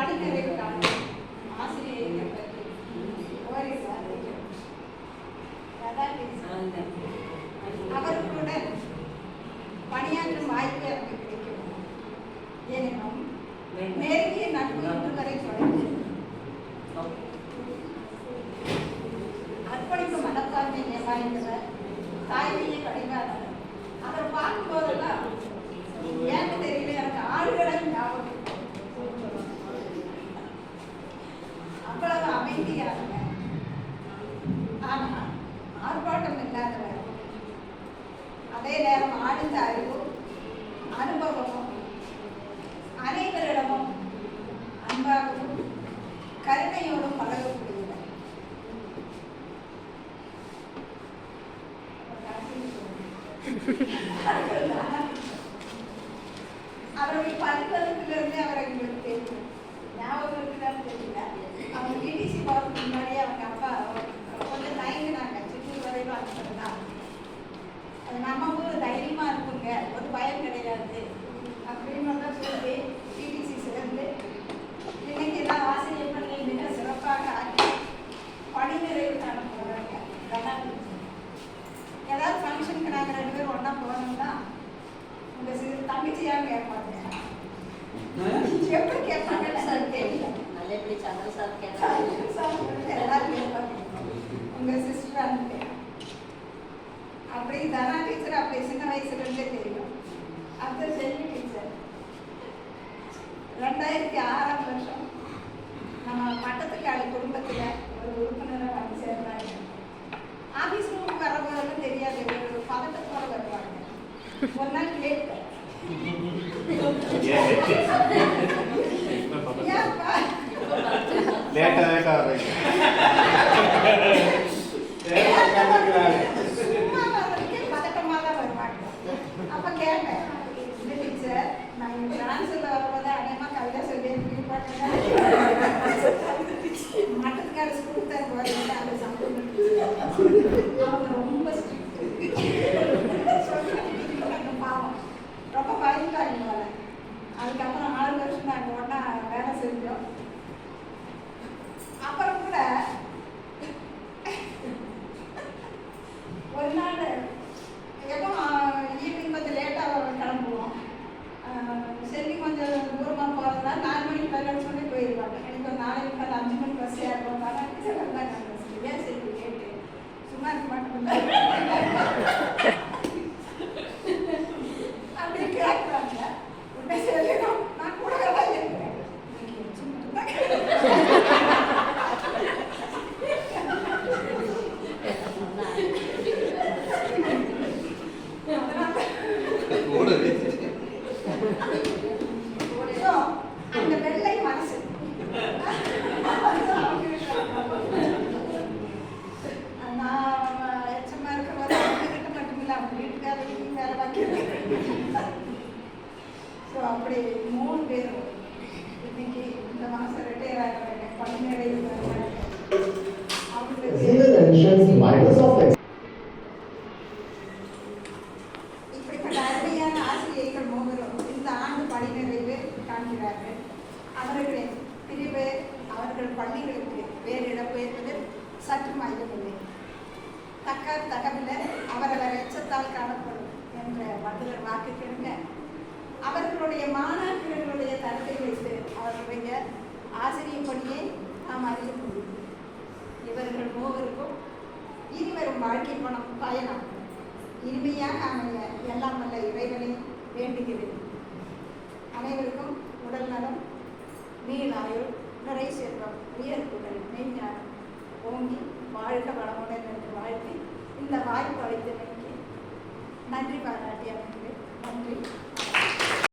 படிநிறைவு ஆர்ப்பாட்டம் இல்லாதவர் அதே நேரம் ஆழ்ந்த அறிவும் அனுபவமும் அனைவரிடமும் அன்பாகவும் கருணையோடும் பழகக்கூடியவர் அவருடைய பல்கலைப்பிலிருந்து அவர் எங்களுக்கு நம்ம ஊர் தைரியமா இருக்குங்க. ஒரு பயம் கிடையாது. அப்படின்னு தான் சொல்லி டிடிசி சேர்ந்து இன்னைக்கு எல்லாம் ஆசிரியர் பணியை மிக சிறப்பாக ஆக்கி பணி நிறைவு காண போகிறாங்க ஏதாவது ஃபங்க்ஷனுக்கு நாங்கள் ரெண்டு பேரும் ஒன்றா போனோம்னா உங்கள் சிறு தங்கச்சியாக கேட்பாங்க? எப்படி கேட்பாங்கன்னு எனக்கு தெரியல நல்லபடி சந்திர சார் கேட்டாங்க. எல்லாரும் ரெண்டாயிரத்தி ஆறாம் வருஷம் நம்ம பட்டத்துக்காடு குடும்பத்துல ஒரு உறுப்பினராக வந்து சேர்ந்தாங்க ஆபீஸ் ரூமுக்கு வரப்போதெல்லாம் தெரியாது ஒரு பதட்டத்தோட வருவாங்க ஒரு நாள் ஏன்பா? லேட்டா லேட்டா சும்மா தான் வருவாங்க. அப்ப கேட்டேன், "இல்ல டீச்சர், நான் வரும்போது கவிதா சொல்லி மட்டத்துக்கார ஸ்கூல் தான் அவங்க ரொம்ப பாவம். ரொம்ப பயந்துட்டாங்க போல. அதுக்கப்புறம் ஆறு வருஷம் நாங்கள் ஒன்றா வேலை செஞ்சோம் அப்புறம் கூட ஒரு நாள் அந்த வெள்ளை மனசு. நான் எச்சமா இருக்கிற மட்டும் இல்லை அவங்க வீட்டுக்காரருக்கு வேலை பார்க்கிறேன் ஸோ அப்படி மூணு பேரும் இன்னைக்கு இந்த மாதம் ரிட்டையர் ஆகிறாங்க பணிநிலை Siemens காண்கிறார்கள் அவர்களின் பிரிவு அவர்கள் பள்ளிகளுக்கு வேறு இடம்பெயர்வதில் சற்று மையமில்லை தக்க தகவல அவரவர் எச்சத்தால் காணப்படும் என்ற வள்ளுவர் வாக்கு கேளுங்க. அவர்களுடைய மாணாக்கர்களுடைய தரத்தை வைத்து அவர்களுடைய ஆசிரியப்படியே நாம் அறிய முடியும் இவர்கள் மூவருக்கும் இனிவரும் வாழ்க்கை பணம் பயணம் இனிமையாக அமைய எல்லா வாழ்க வளமுடன் என்று வாழ்த்தி இந்த வாய்ப்பு அளித்தமைக்கு நன்றி பாராட்டி அமைகிறேன் நன்றி.